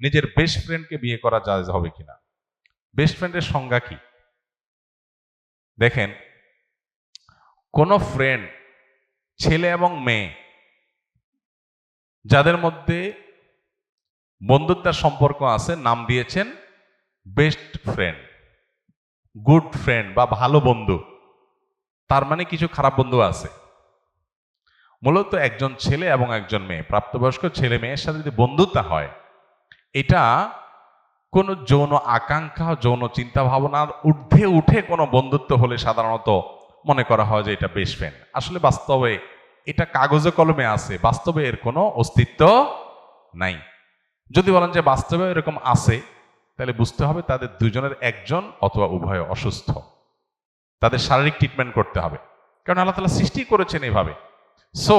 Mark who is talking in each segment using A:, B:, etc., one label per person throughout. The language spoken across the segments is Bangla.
A: নিজের বেস্ট ফ্রেন্ডকে বিয়ে করা জায়েজ হবে কিনা? বেস্ট ফ্রেন্ডের সংজ্ঞা কি? দেখেন, কোন ফ্রেন্ড ছেলে এবং মেয়ে যাদের মধ্যে বন্ধুত্বের সম্পর্ক আছে, নাম দিয়েছেন বেস্ট ফ্রেন্ড গুড ফ্রেন্ড বা ভালো বন্ধু, তার মানে কিছু খারাপ বন্ধু আছে। মূলত একজন ছেলে এবং একজন মেয়ে, প্রাপ্তবয়স্ক ছেলে মেয়ের সাথে যদি বন্ধুত্ব হয় এটা কোনো যৌন আকাঙ্ক্ষা, যৌন চিন্তা ভাবনার ঊর্ধ্বে উঠে কোনো বন্ধুত্ব হলে সাধারণত মনে করা হয় যে এটা বেস্ট ফ্রেন্ড আসলে বাস্তবে এটা কাগজে কলমে আছে, বাস্তবে এর কোনো অস্তিত্ব নাই। যদি বলেন যে বাস্তবে এরকম আছে, তাহলে বুঝতে হবে তাদের দুজনের একজন অথবা উভয় অসুস্থ। তাদের শারীরিক ট্রিটমেন্ট করতে হবে। কারণ আল্লাহ তালা সৃষ্টি করেছেন এইভাবে সো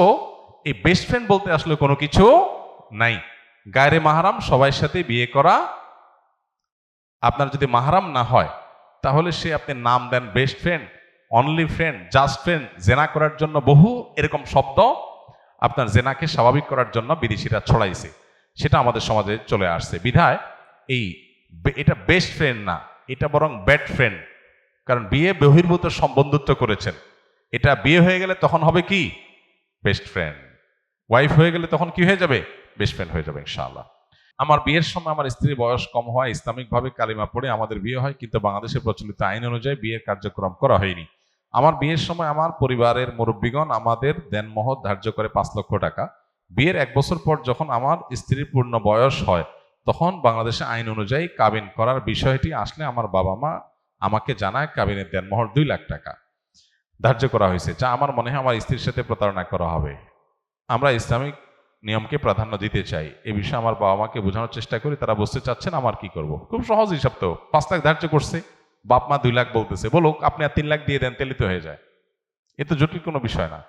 A: এই বেস্ট ফ্রেন্ড বলতে আসলে কোনো কিছু নাই। গায়রে মাহারাম সবার সাথে বিয়ে করা আপনার যদি মাহারাম না হয়, তাহলে সে আপনি নাম দেন best friend only friend just friend জেনা করার জন্য বহু এরকম শব্দ আপনার জেনাকে স্বাভাবিক করার জন্য বিদেশিরা ছড়াইছে। সেটা আমাদের সমাজে চলে আসছে। বিধায় এই এটা বেস্ট ফ্রেন্ড না, এটা বরং ব্যাড ফ্রেন্ড কারণ বিয়ে বহির্ভূত সম্বন্ধুত্ব করেছেন। এটা বিয়ে হয়ে গেলে তখন হবে কি? বেস্ট ফ্রেন্ড ওয়াইফ হয়ে গেলে তখন কি হয়ে যাবে? বেস্ট ফ্রেন্ড হয়ে যাবে ইনশাআল্লাহ। আমার বিয়ের সময় আমার স্ত্রীর বয়স কম হয়, ইসলামিকভাবে কালিমা পড়ে আমাদের বিয়ে হয়, কিন্তু বাংলাদেশের প্রচলিত আইন অনুযায়ী বিয়ের কার্যক্রম করা হয়নি। আমার বিয়ের সময় আমার পরিবারের মুরব্বীগণ আমাদের দেনমোহর ধার্য করে পাঁচ লক্ষ টাকা। বিয়ের এক বছর পর যখন আমার স্ত্রীর পূর্ণ বয়স হয়, তখন বাংলাদেশে আইন অনুযায়ী কাবিন করার বিষয়টি আসলে আমার বাবা মা আমাকে জানায় কাবিনের দেনমোহর দুই লাখ টাকা ধার্য করা হয়েছে, যা আমার মনে হয় আমার স্ত্রীর সাথে প্রতারণা করা হবে। আমরা ইসলামিক নিয়মকে প্রাধান্য দিতে চাই। এ বিষয়ে আমার বাবা মাকে বোঝানোর চেষ্টা করি, তারা বুঝতে চাচ্ছেন আমার কি করব। খুব সহজ হিসাব তো। পাঁচ লাখ ধার্য করছে বাপ মা দুই লাখ বলতেছে, বলুক আপনি আর তিন লাখ দিয়ে দেন তেলিত হয়ে যায়। এ তো জটিল কোনো বিষয় না।